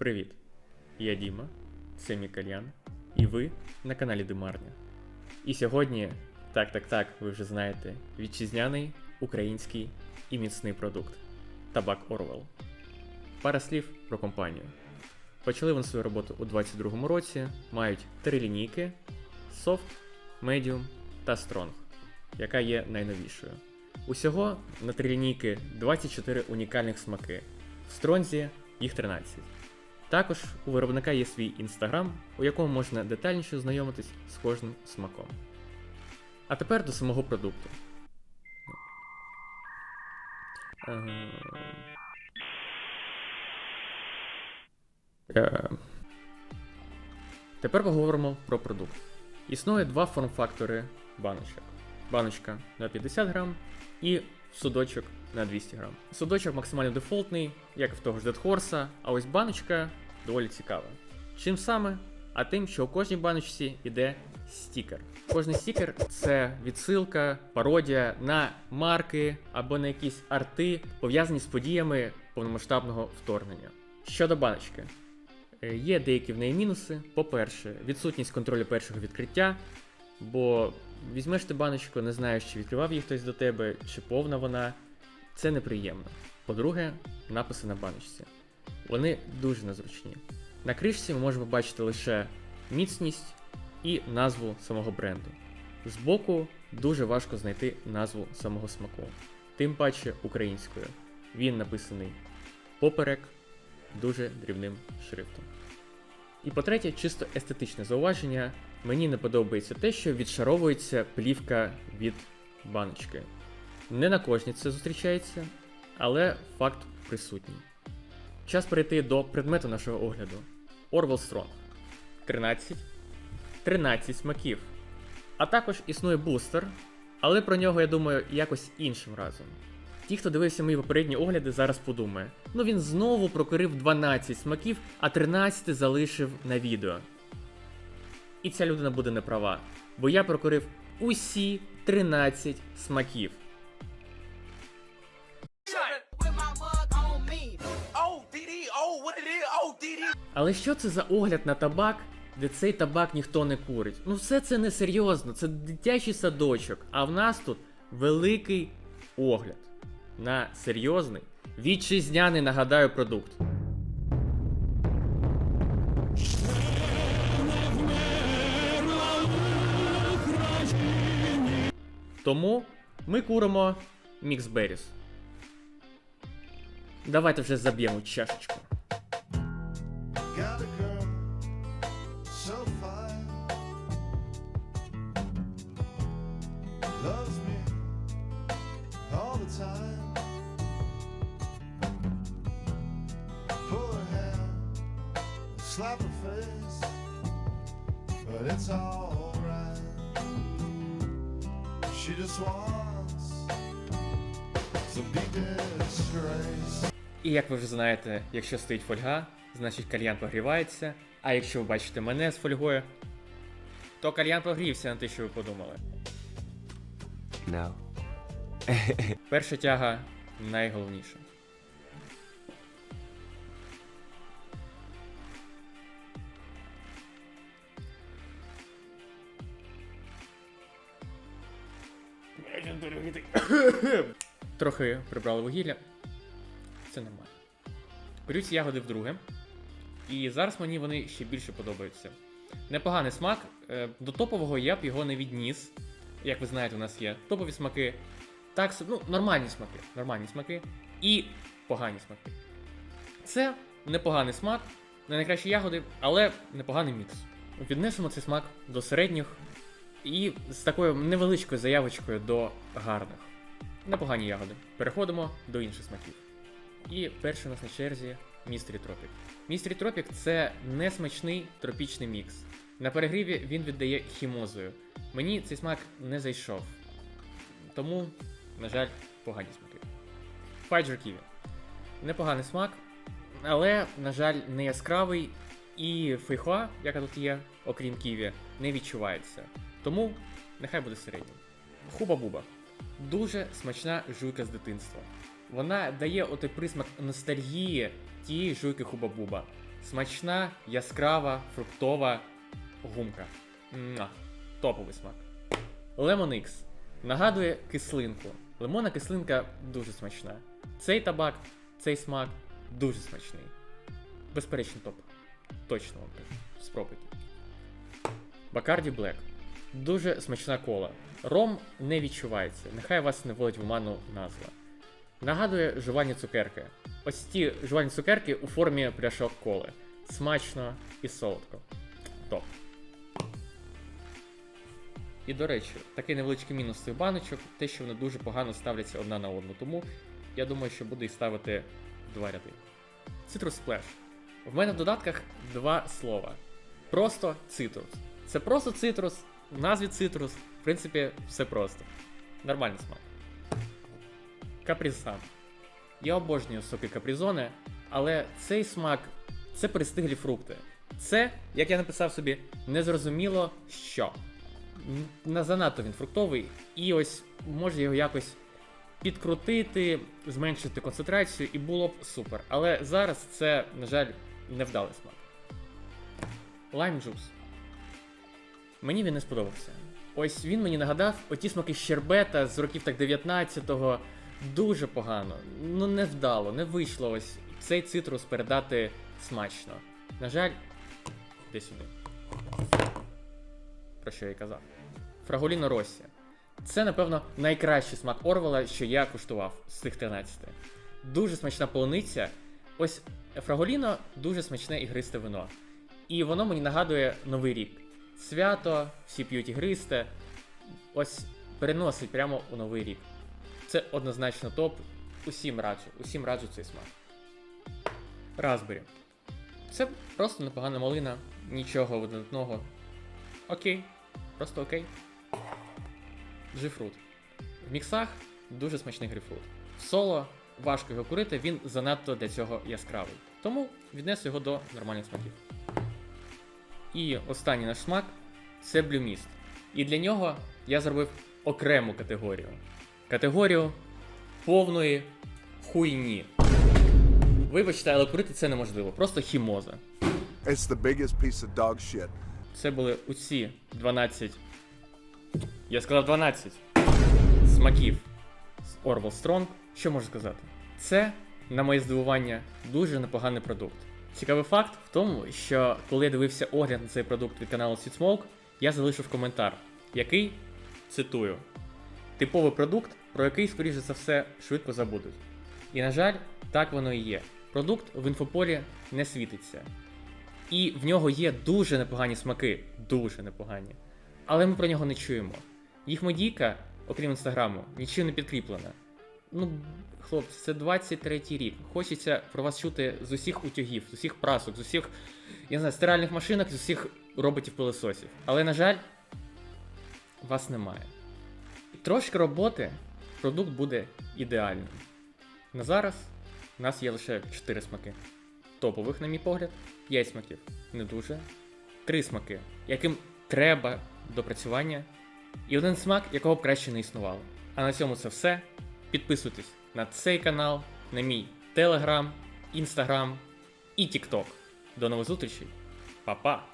Привіт! Я Діма, це мій кальян, і ви на каналі Димарня. І сьогодні, так так так, ви вже знаєте, вітчизняний український і міцний продукт табак Орвел. Пара слів про компанію. Почали вони свою роботу у 2022 році, мають три лінійки: Soft, Medium та Strong, яка є найновішою. Усього на три лінійки 24 унікальних смаки. В Стронзі їх 13. Також у виробника є свій інстаграм, у якому можна детальніше ознайомитись з кожним смаком. А тепер до самого продукту. Е, Тепер поговоримо про продукт. Існує два форм-фактори баночок. Баночка на 50 грам і судочок на 200 грам. Судочок максимально дефолтний, як в того ж Horse, а ось баночка доволі цікава. Чим саме? А тим, що у кожній баночці йде стікер. Кожний стікер це відсилка, пародія на марки або на якісь арти, пов'язані з подіями повномасштабного вторгнення. Щодо баночки, Е, Є деякі в неї мінуси. По-перше, відсутність контролю першого відкриття, бо візьмеш ти баночку, не знаєш, чи відкривав її хтось до тебе, чи повна вона. Це неприємно. По-друге, написи на баночці. Вони дуже незручні. На кришці ми можемо бачити лише міцність і назву самого бренду. Збоку дуже важко знайти назву самого смаку, тим паче українською. Він написаний поперек дуже дрібним шрифтом. І по-третє, чисто естетичне зауваження. Мені не подобається те, що відшаровується плівка від баночки. Не на кожній це зустрічається, але факт присутній. Час перейти до предмету нашого огляду. Orwell Strong. 13. 13 смаків. А також існує бустер, але про нього я думаю якось іншим разом. Ті, хто дивився мої попередні огляди, зараз подумає: ну він знову прокурив 12 смаків, а 13 залишив на відео. І ця людина буде не права, бо я прокурив усі 13 смаків. Але що це за огляд на табак, де цей табак ніхто не курить? Ну все це не серйозно, це дитячий садочок. А в нас тут великий огляд на серйозний вітчизняний, нагадаю, продукт. Тому ми куримо Міксберіс. Давайте вже заб'ємо чашечку. Slap her face, but it's alright. She just wants some deep disgrace. І як ви вже знаєте, якщо стоїть фольга, значить кальян прогрівається. А якщо ви бачите мене з фольгою, то кальян прогрівся на те, що ви подумали. No. Перша тяга найголовніша. Трохи прибрали вугілля. Це нормально. Беру ці ягоди вдруге. І зараз мені вони ще більше подобаються. Непоганий смак. Е, До топового я б його не відніс. Як ви знаєте, у нас є топові смаки. Так, ну, нормальні смаки. Нормальні смаки і погані смаки. Це непоганий смак, не найкращі ягоди, але непоганий мікс. Віднесемо цей смак до середніх і з такою невеличкою заявочкою до гарних. Непогані ягоди. Переходимо до інших смаків. І перший у нас на черзі Mystery Tropic. Mystery Tropic це несмачний тропічний мікс. На перегріві він віддає хімозою. Мені цей смак не зайшов. Тому, на жаль, погані смаки. Файджер Kiwi. Непоганий смак, але, на жаль, не яскравий. І фейхоа, яка тут є, окрім ківі, не відчувається. Тому нехай буде середнім. Хуба-буба. Дуже смачна жуйка з дитинства. Вона дає отой присмак ностальгії тієї жуйки Хуба-Буба. Смачна, яскрава, фруктова гумка. Муа. Топовий смак. Lemon X нагадує кислинку. Лимонна кислинка дуже смачна. Цей табак, цей смак дуже смачний. Безперечно топ. Точно вам кажу. Спробуйте. Бакарді Блек. Дуже смачна кола. Ром не відчувається, нехай вас не вводить в оману назва. Нагадує жувальні цукерки. Ось ті жувальні цукерки у формі пляшок коли. Смачно і солодко. Топ. І до речі, такий невеличкий мінус цих баночок, те, що вони дуже погано ставляться одна на одну. Тому я думаю, що буду їх ставити в два ряди. Citrus Splash. В мене в додатках два слова. Просто цитрус. Це просто цитрус, в назві цитрус. В принципі, все просто. Нормальний смак. Капризан. Я обожнюю соки капризони, але цей смак це пристиглі фрукти. Це, як я написав собі, незрозуміло що. Занадто він фруктовий, і ось може його якось підкрутити, зменшити концентрацію, і було б супер. Але зараз це, на жаль, невдалий смак. Lime Juice. Мені він не сподобався. Ось він мені нагадав оті смаки щербета з років так 19-го. Дуже погано. Ну не вдало, не вийшло ось цей цитрус передати смачно. На жаль, де сюди. Про що я й казав. Фраголіно Росі. Це, напевно, найкращий смак Орвела, що я куштував з цих 13. Дуже смачна полуниця. Ось Фраголіно дуже смачне ігристе вино. І воно мені нагадує Новий рік. Свято, всі п'ють ігристе. Ось переносить прямо у Новий рік. Це однозначно топ. Усім раджу, усім раджу цей смак. Raspberry. Це просто непогана малина, нічого видатного. Окей, просто окей. Джифрут. В міксах дуже смачний грейпфрут. В соло важко його курити, він занадто для цього яскравий. Тому віднесу його до нормальних смаків. І останній наш смак це Mist. І для нього я зробив окрему категорію. Категорію повної хуйні. Вибачте, але курити це неможливо. Просто хімоза. It's the biggest piece of dog shit. Це були усі 12. Я сказав 12 смаків з Orwell Strong. Що можу сказати? Це, на моє здивування, дуже непоганий продукт. Цікавий факт в тому, що коли я дивився огляд на цей продукт від каналу SweetSmoke, я залишив коментар, який цитую: типовий продукт, про який, скоріше за все, швидко забудуть. І на жаль, так воно і є. Продукт в інфополі не світиться. І в нього є дуже непогані смаки, дуже непогані. Але ми про нього не чуємо. Їх медійка, окрім інстаграму, нічим не підкріплена. Ну, хлопці, це 23-й рік. Хочеться про вас чути з усіх утюгів, з усіх прасок, з усіх, я не знаю, стиральних машинок, з усіх роботів пилососів. Але, на жаль, вас немає. Трошки роботи, продукт буде ідеальним. На зараз у нас є лише 4 смаки. Топових, на мій погляд, 5 смаків. Не дуже. 3 смаки, яким треба допрацювання. І один смак, якого б краще не існувало. А на цьому це все. Підписуйтесь на цей канал, на мій Телеграм, Інстаграм і Тікток. До нових зустрічей. Па-па!